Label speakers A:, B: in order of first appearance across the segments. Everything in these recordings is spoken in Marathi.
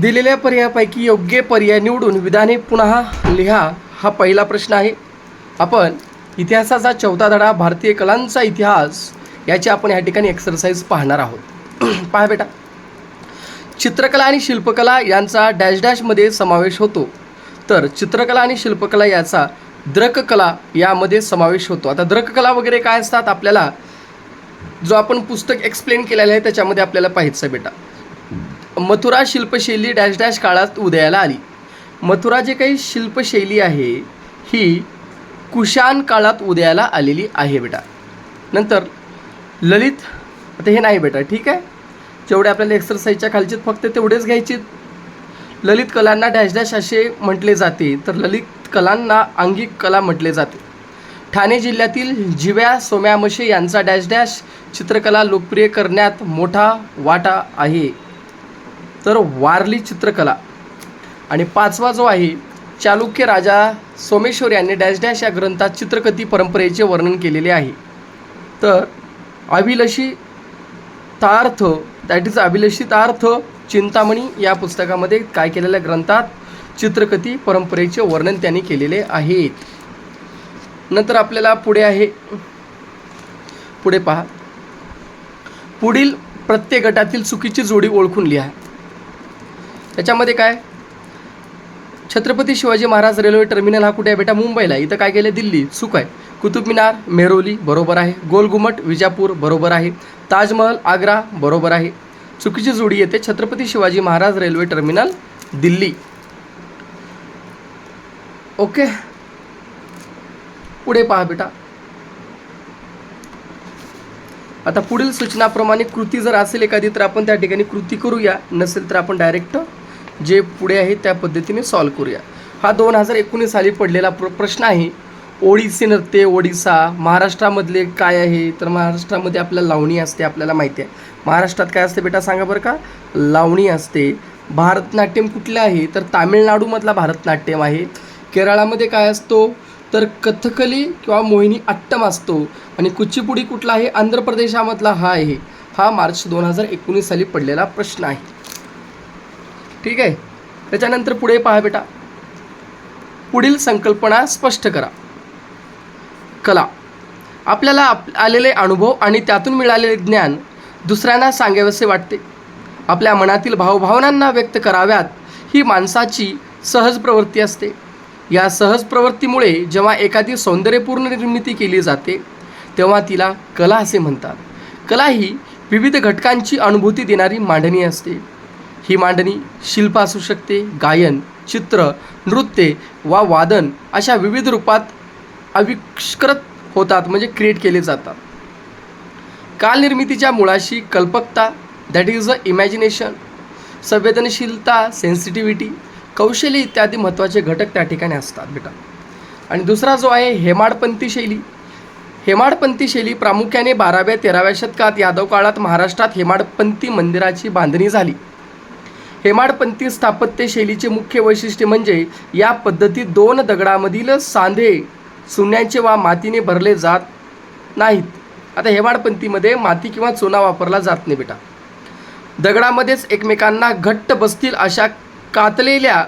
A: दिलेल्या पर्यायापैकी योग्य पर्याय निवडून विधाने पुन्हा लिहा हा पहिला प्रश्न आहे. आपण इतिहासाचा चौथा धडा भारतीय कलांचा इतिहास याची आपण या ठिकाणी एक्सरसाइज पाहणार आहोत. पहा बेटा. चित्रकला आणि शिल्पकला यांचा डॅश डॅशमध्ये समावेश होतो. तर चित्रकला आणि शिल्पकला याचा द्रककला यामध्ये समावेश होतो. आता द्रककला वगैरे काय असतात आपल्याला जो आपण पुस्तक एक्सप्लेन केलेलं आहे त्याच्यामध्ये आपल्याला पाहायचं बेटा. मथुरा शिल्पशैली डॅश डॅश काळात उदयाला आली. मथुरा जे काही शिल्पशैली आहे ही कुशाण काळात उदयाला आलेली आहे बेटा. नंतर ललित आता हे नाही बेटा ठीक आहे? जेवढे आपल्याला एक्सरसाइजच्या खालचे फक्त तेवढेच घ्यायचे ललित कलांना डॅश डॅश असे म्हटले जाते तर ललित कलांना अंगिक कला म्हटले जाते. ठाणे जिल्ह्यातील जिव्या सोम्यामशे यांचा डॅश डॅश चित्रकला लोकप्रिय करण्यात मोठा वाटा आहे. तर वारली चित्रकला. आणि पाचवा जो आहे चालुक्य राजा सोमेश्वर यांनी डॅश डॅश या ग्रंथात चित्रकथी परंपरेचे वर्णन केलेले आहे. तर Abhilashitartha that is Abhilashitartha Chintamani या पुस्तकामध्ये काय केलेल्या ग्रंथात? चित्रकथी परंपरेचे वर्णन त्यांनी केलेले आहेत नंतर आपल्याला पुढे आहे पुढे पहा. पुढील प्रत्येक गटातील चुकीची जोडी ओळखून लिहा. त्याच्यामध्ये काय? छत्रपती शिवाजी महाराज रेल्वे टर्मिनल हा कुठे आहे बेटा? मुंबईला इथं काय केलं दिल्ली. सुख आहे. कुतुब मिनार मेहरोली बरोबर आहे. गोलघुमट विजापूर बरोबर आहे. ताजमहल आग्रा बरोबर आहे. चुकीची जोडी येते. Chhatrapati Shivaji Maharaj railway terminal Delhi. Okay. पुढे पहा बेटा. आता पुढील सूचनाप्रमाणे कृती जर असेल एखादी तर आपण त्या ठिकाणी कृती करूया. नसेल तर आपण डायरेक्ट जे पुढे आहे त्या पद्धतीने सॉल्व करूया. हा दोन हजार एकोणीस साली पडलेला प्र प्रश्न आहे ओडिसी नृत्य ओडिसा महाराष्ट्रामधले काय आहे? तर महाराष्ट्रामध्ये आपल्याला लावणी असते आपल्याला माहिती आहे. महाराष्ट्रात काय असते बेटा सांगा बरं का? लावणी असते. भारतनाट्यम कुठलं आहे? तर तामिळनाडूमधला भारतनाट्यम आहे. केरळामध्ये काय असतो? तर कथकली किंवा मोहिनी अट्टम असतो. आणि कुचिपुडी कुठला आहे? आंध्र प्रदेशामधला हा आहे. हा मार्च दोन हजार एकोणीस साली पडलेला प्रश्न आहे. ठीक आहे? त्याच्यानंतर पुढे पहा बेटा. पुढील संकल्पना स्पष्ट करा. कला. आपल्याला आप आलेले अनुभव आणि त्यातून मिळालेले ज्ञान दुसऱ्यांना सांगावेसे वाटते. आपल्या मनातील भावभावनांना व्यक्त कराव्यात ही माणसाची सहज प्रवृत्ती असते. या सहज प्रवृत्तीमुळे जेव्हा एखादी सौंदर्यपूर्ण निर्मिती केली जाते तेव्हा तिला कला असे म्हणतात. कला ही विविध घटकांची अनुभूती देणारी मांडणी असते. ही मांडणी शिल्प असू शकते गायन चित्र नृत्य वा वादन अशा विविध रूपात आविष्कृत होतात म्हणजे क्रिएट केले जातात. कालनिर्मितीच्या मुळाशी कल्पकता दॅट इज अ इमॅजिनेशन संवेदनशीलता सेन्सिटिव्हिटी कौशल्य इत्यादी महत्त्वाचे घटक त्या ठिकाणी असतात बेटा. आणि दुसरा जो आहे हेमाडपंथी शैली. हेमाडपंथी शैली प्रामुख्याने बाराव्या तेराव्या शतकात यादव काळात महाराष्ट्रात हेमाडपंथी मंदिराची बांधणी झाली. हेमाडपंथी स्थापत्य शैलीचे मुख्य वैशिष्ट्य म्हणजे या पद्धतीत दोन दगडामधील सांधे सुन्याचे वा मातीने भरले जात नाहीत. आता हेमाडपंथीमध्ये माती किंवा चुना वापरला जात नाही बेटा. दगडामध्येच एकमेकांना घट्ट बसतील अशा कातलेल्या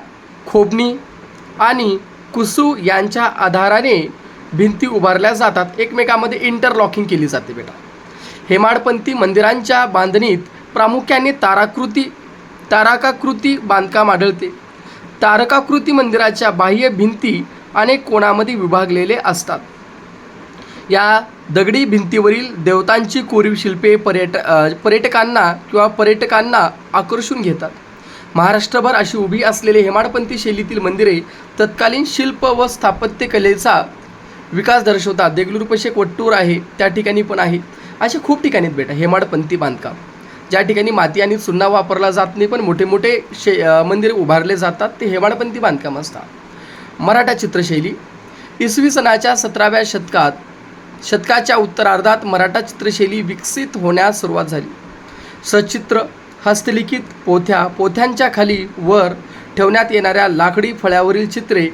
A: खोबणी आणि कुसू यांच्या आधाराने भिंती उभारल्या जातात. एकमेकामध्ये इंटरलॉकिंग केली जाते बेटा. हेमाडपंथी मंदिरांच्या बांधणीत प्रामुख्याने ताराकृती तारकाकृती बांधकाम आढळते. तारकाकृती मंदिराच्या बाह्य भिंती अनेक कोणामध्ये विभागलेले असतात. या दगडी भिंतीवरील देवतांची कोरीव शिल्पे पर्यट पर्यटकांना किंवा पर्यटकांना आकर्षून घेतात. महाराष्ट्रभर अशी उभी असलेले हेमाडपंथी शैलीतील मंदिरे तत्कालीन शिल्प व स्थापत्यकलेचा विकास दर्शवतात. देगलूरपाशी वट्टूर आहे त्या ठिकाणी पण आहे. असे खूप ठिकाणी भेटा हेमाडपंथी बांधकाम. ज्या ठिकाणी माती आणि चुन्ना वापरला जात नाही पण मोठे मोठे शे मंदिर मंदिरे उभारले जातात ते हेमाडपंथी बांधकाम असतात. मराठा चित्रशैली. इसवी सणाच्या सतराव्या शतकात शतकाच्या उत्तरार्धात मराठा चित्रशैली विकसित होण्यास सुरुवात झाली. सचित्र हस्तलिखित पोथ्या पोथ्यांच्या खाली वर ठेवण्यात येणाऱ्या लाकडी फळ्यावरील चित्रे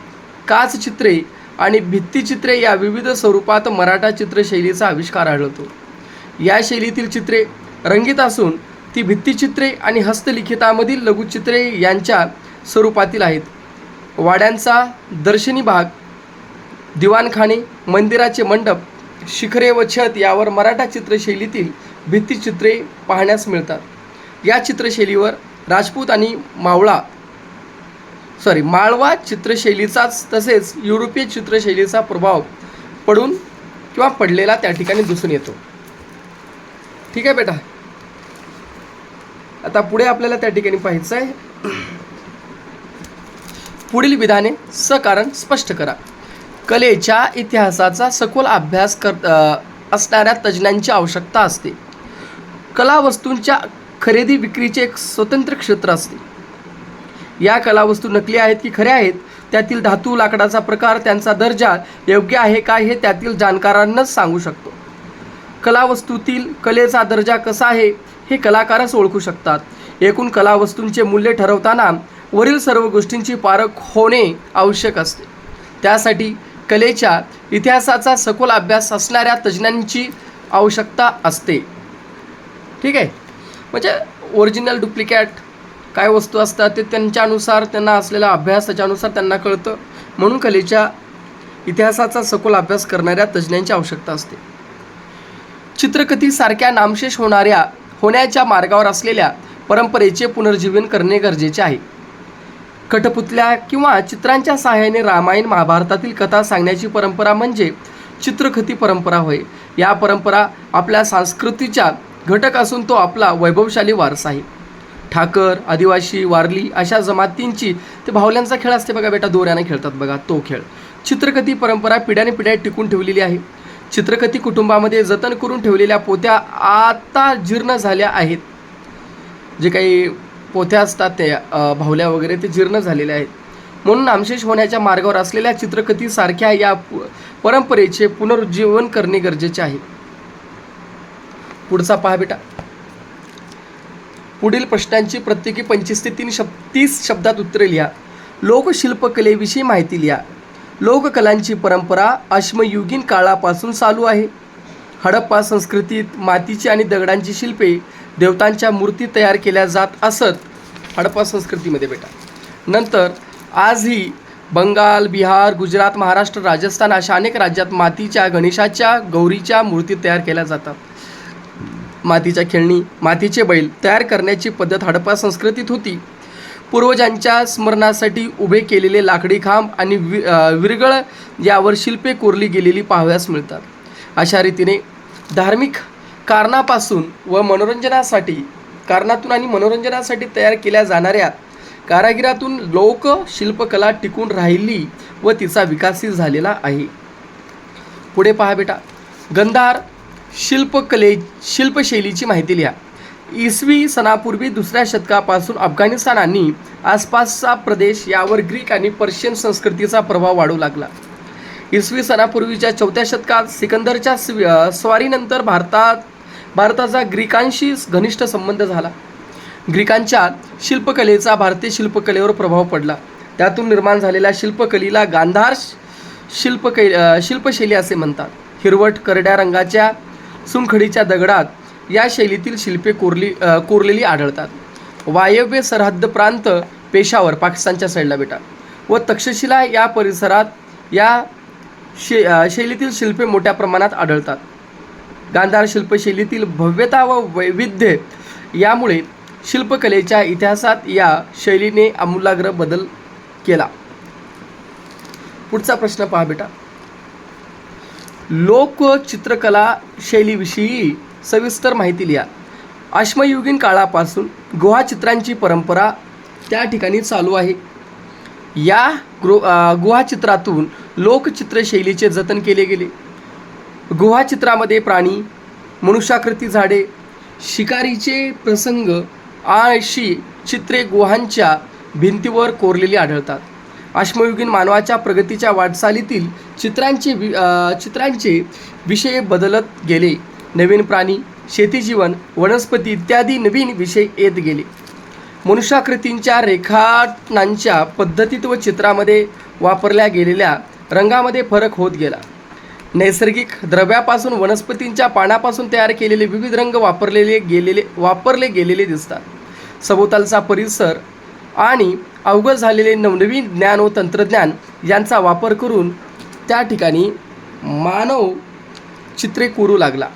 A: काच चित्रे आणि भित्तिचित्रे या विविध स्वरूपात मराठा चित्रशैलीचा आविष्कार आढळतो. या शैलीतील चित्रे रंगीत असून ती भित्तिचित्रे आणि हस्तलिखितामधील लघुचित्रे यांच्या स्वरूपातील आहेत. वाड्यांचा दर्शनी भाग दिवाणखाने मंदिराचे मंडप शिखरे व छत यावर मराठा चित्रशैलीतील भित्तिचित्रे पाहण्यास मिळतात. या चित्रशैलीवर राजपूत आणि मावळा सॉरी माळवा चित्रशैलीचाच तसेच युरोपीय चित्रशैलीचा प्रभाव पडून किंवा पडलेला त्या ठिकाणी दिसून येतो. ठीक आहे बेटा? आता पुढे आपल्याला त्या ठिकाणी पाहायचं आहे. पुढील विधाने सकारण स्पष्ट करा. कलेच्या इतिहासाचा सखोल अभ्यास कर असणाऱ्या तज्ज्ञांची आवश्यकता असते. कला वस्तूंच्या खरेदी विक्रीचे एक स्वतंत्र क्षेत्र असते. या कलावस्तू नकली आहेत की खऱ्या आहेत त्यातील धातू लाकडाचा प्रकार त्यांचा दर्जा योग्य आहे का हे त्यातील जाणकारांनाच सांगू शकतो. कलावस्तूतील कलेचा दर्जा कसा आहे हे कलाकारच ओळखू शकतात. एकूण कलावस्तूंचे मूल्य ठरवताना वरील सर्व गोष्टींची पारख होणे आवश्यक असते. त्यासाठी कलेच्या इतिहासाचा सखोल अभ्यास असणाऱ्या तज्ज्ञांची आवश्यकता असते. ठीक आहे? म्हणजे ओरिजिनल डुप्लिकेट काय वस्तू असतात ते त्यांच्यानुसार त्यांना असलेला अभ्यास त्याच्यानुसार त्यांना कळतं. म्हणून कलेच्या इतिहासाचा सखोल अभ्यास करणाऱ्या तज्ज्ञांची आवश्यकता असते. चित्रकथीसारख्या नामशेष होणाऱ्या होण्याच्या मार्गावर असलेल्या परंपरेचे पुनर्जीवन करणे गरजेचे आहे. कठपुतल्या किंवा चित्रांच्या सहाय्याने रामायण महाभारतातील कथा सांगण्याची परंपरा म्हणजे चित्रकथी परंपरा होय. या परंपरा आपल्या संस्कृतीच्या घटक असून तो आपला वैभवशाली वारसा आहे. ठाकर आदिवासी वारली अशा जमातींची ते भावल्यांचा खेळ असते बघा बेटा दोऱ्याने खेळतात बघा तो खेळ. चित्रकथी परंपरा पिढ्याने पिढ्या टिकून ठेवलेली आहे. चित्रकथी कुटुंबामध्ये जतन करून ठेवलेल्या पोत्या आता जीर्ण झाल्या आहेत. जे काही पोथ्या असतात त्या भावल्या वगैरे ते जीर्ण झालेले आहेत. म्हणून नामशेष होण्याच्या मार्गावर असलेल्या चित्रकथीसारख्या या परंपरेचे पुनरुज्जीवन करणे गरजेचे आहे. पुढचा पहा बेटा. पुढील प्रश्नांची प्रत्येकी पंचवीस ते तीन शब्द तीस शब्दात उत्तरे लिहा. लोकशिल्पकलेविषयी माहिती लिहा. लोककलांची परंपरा अश्मयुगीन काळापासून चालू आहे. हडप्पा संस्कृतीत मातीची आणि दगडांची शिल्पे देवतांच्या मूर्ती तयार केल्या जात असत. हडप्पा संस्कृतीमध्ये बेटा. नंतर आजही बंगाल बिहार गुजरात महाराष्ट्र राजस्थान अशा अनेक राज्यात मातीच्या गणेशाच्या गौरीच्या मूर्ती तयार केल्या जातात. मातीच्या खेळणी मातीचे बैल तयार करण्याची पद्धत हडप्पा संस्कृतीत होती. पूर्वजांच्या स्मरणासाठी उभे केलेले लाकडी खांब आणि वि विरगळ यावर शिल्पे कोरली गेलेली पाहाव्यास मिळतात. अशा रीतीने धार्मिक कारणापासून व मनोरंजनासाठी कारणातून आणि मनोरंजनासाठी तयार केल्या जाणाऱ्या कारागिरातून लोक शिल्पकला टिकून राहिली व तिचा विकासही झालेला आहे. पुढे पहा बेटा. गंधार शिल्पकले शिल्पशैलीची माहिती लिहा. इसवी सणापूर्वी दुसऱ्या शतकापासून अफगाणिस्तान आणि आसपासचा प्रदेश यावर ग्रीक आणि पर्शियन संस्कृतीचा प्रभाव वाढू लागला. इसवी सणापूर्वीच्या चौथ्या शतकात सिकंदरच्या स्वी- स्वारीनंतर भारतात भारताचा ग्रीकांशी घनिष्ठ संबंध झाला. ग्रीकांच्या शिल्पकलेचा भारतीय शिल्पकलेवर प्रभाव पडला. त्यातून निर्माण झालेल्या शिल्पकलेला गांधार शिल्पकै शिल्पशैली असे म्हणतात. हिरवट करड्या रंगाच्या चुनखडीच्या दगडात या शैलीतील शिल्पे कोरली कोरलेली आढळतात. वायव्य सरहद्द प्रांत पेशावर पाकिस्तानच्या साईडला बेटा व तक्षशिला या परिसरात या शे शैलीतील शिल्पे मोठ्या प्रमाणात आढळतात. गांधार शिल्पशैलीतील भव्यता व वैविध्य यामुळे शिल्पकलेच्या इतिहासात या शैलीने आमूलाग्र बदल केला. पुढचा प्रश्न पहा बेटा. लोकचित्रकला शैलीविषयी सविस्तर माहिती लिहा. अश्मयुगीन काळापासून गुहाचित्रांची परंपरा त्या ठिकाणी चालू आहे. या गृ गुहाचित्रातून लोकचित्रशैलीचे जतन केले गेले. गुहाचित्रामध्ये प्राणी मनुष्याकृती झाडे शिकारीचे प्रसंग अशी चित्रे गुहांच्या भिंतीवर कोरलेली आढळतात. अश्मयुगीन मानवाच्या प्रगतीच्या वाटचालीतील चित्रांचे वि चित्रांचे विषय बदलत गेले. नवीन प्राणी शेतीजीवन वनस्पती इत्यादी नवीन विषय येत गेले. मनुष्याकृतींच्या रेखाटनांच्या पद्धतीत व चित्रामध्ये वापरल्या गेलेल्या रंगामध्ये फरक होत गेला. नैसर्गिक द्रव्यापासून वनस्पतींच्या पानापासून तयार केलेले विविध रंग वापरलेले गेलेले वापरले गेलेले दिसतात. सभोवतालचा परिसर आणि अवगत झालेले नवनवीन ज्ञान व तंत्रज्ञान यांचा वापर करून त्या ठिकाणी मानव चित्रे कोरू लागला.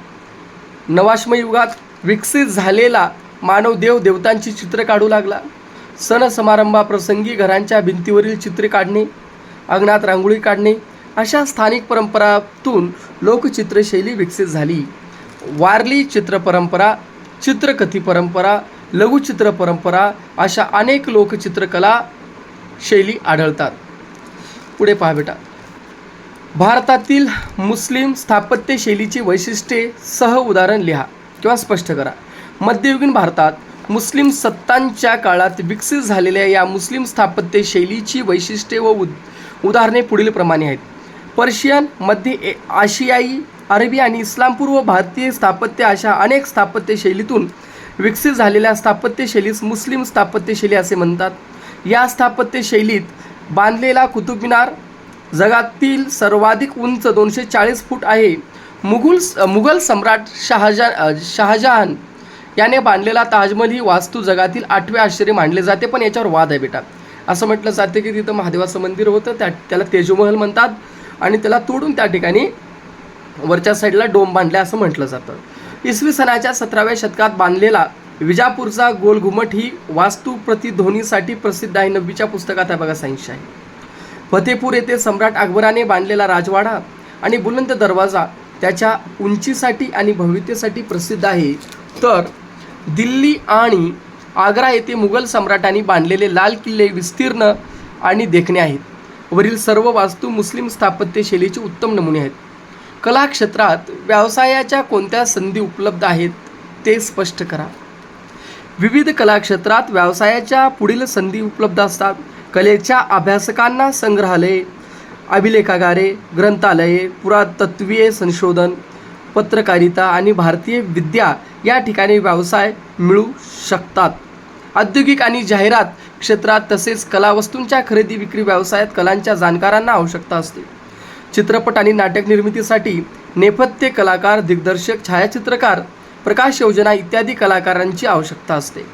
A: युगात विकसित झालेला मानव देव देवतांची चित्र काढू लागला. सण समारंभाप्रसंगी घरांच्या भिंतीवरील चित्रे काढणे अंगणात रांगोळी काढणे अशा स्थानिक परंपरातून लोकचित्रशैली विकसित झाली. वारली चित्रपरंपरा चित्रकथी परंपरा लघुचित्र परंपरा अशा अनेक लोकचित्रकला शैली आढळतात. पुढे पहा बेटा. भारतातील मुस्लिम स्थापत्यशैलीची वैशिष्ट्ये सह उदाहरण लिहा किंवा स्पष्ट करा. मध्ययुगीन भारतात मुस्लिम सत्तांच्या काळात विकसित झालेल्या या मुस्लिम स्थापत्यशैलीची वैशिष्ट्ये व उद उदाहरणे पुढीलप्रमाणे आहेत. पर्शियन मध्य ए आशियाई अरबी आणि इस्लामपूर्व भारतीय स्थापत्य अशा अनेक स्थापत्यशैलीतून विकसित झालेल्या स्थापत्यशैलीस मुस्लिम स्थापत्यशैली असे म्हणतात. या स्थापत्यशैलीत बांधलेला कुतुब मिनार जगातील सर्वाधिक उंच दोनशे चाळीस फूट आहे. मुघल मुघल सम्राट शहाजहा शहाजहान याने बांधलेला ताजमहल ही वास्तू जगातील आठवे आश्चर्य मानले जाते पण याच्यावर वाद आहे बेटा. असं म्हटलं जाते की तिथं महादेवाचं मंदिर होतं त्या त्याला तेजमहल म्हणतात आणि त्याला तोडून त्या ठिकाणी वरच्या साईडला डोम बांधले असं म्हटलं जातं. इसवी सणाच्या सतराव्या शतकात बांधलेला विजापूरचा गोलघुमट ही वास्तू प्रतिध्वनीसाठी प्रसिद्ध आहे. नववीच्या पुस्तकात आहे बघा सायन्स आहे फतेपूर येथे सम्राट अकबराने बांधलेला राजवाडा आणि बुलंद दरवाजा त्याच्या उंचीसाठी आणि भव्यतेसाठी प्रसिद्ध आहे. तर दिल्ली आणि आग्रा येथे मुघल सम्राटांनी बांधलेले लाल किल्ले विस्तीर्ण आणि देखणे आहेत. वरील सर्व वास्तू मुस्लिम स्थापत्य शैलीचे उत्तम नमुने आहेत. कला क्षेत्रात व्यवसायाच्या कोणत्या संधी उपलब्ध आहेत ते स्पष्ट करा. विविध कला क्षेत्रात व्यवसायाच्या पुढील संधी उपलब्ध असतात. कलेच्या अभ्यासकांना संग्रहालये अभिलेखागारे ग्रंथालये पुरातत्वीय संशोधन पत्रकारिता आणि भारतीय विद्या या ठिकाणी व्यवसाय मिळू शकतात. औद्योगिक आणि जाहिरात क्षेत्रात तसेच कलावस्तूंच्या खरेदी विक्री व्यवसायात कलांच्या जाणकारांना आवश्यकता असते. चित्रपट आणि नाटक निर्मितीसाठी नेपथ्य कलाकार दिग्दर्शक छायाचित्रकार प्रकाश योजना इत्यादी कलाकारांची आवश्यकता असते.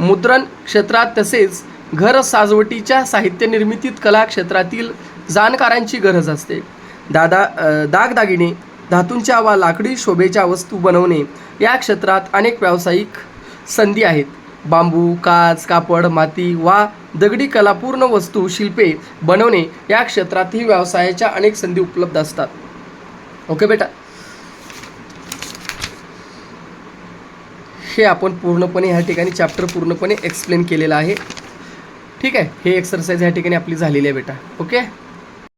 A: मुद्रण क्षेत्रात तसेच घर साजवटीच्या साहित्य निर्मितीत कला क्षेत्रातील जाणकारांची गरज असते. दादा दागदागिने धातूंच्या वा लाकडी शोभेच्या वस्तू बनवणे या क्षेत्रात अनेक व्यावसायिक संधी आहेत. बांबू काच कापड माती वा दगडी कलापूर्ण वस्तू शिल्पे बनवणे या क्षेत्रातही व्यवसायाच्या अनेक संधी उपलब्ध असतात. ओके बेटा? हे आपण पूर्णपणे ह्या ठिकाणी चॅप्टर पूर्णपणे एक्सप्लेन केलेलं आहे. ठीक आहे? हे एक्सरसाइज ह्या ठिकाणी आपली झालेली आहे बेटा. ओके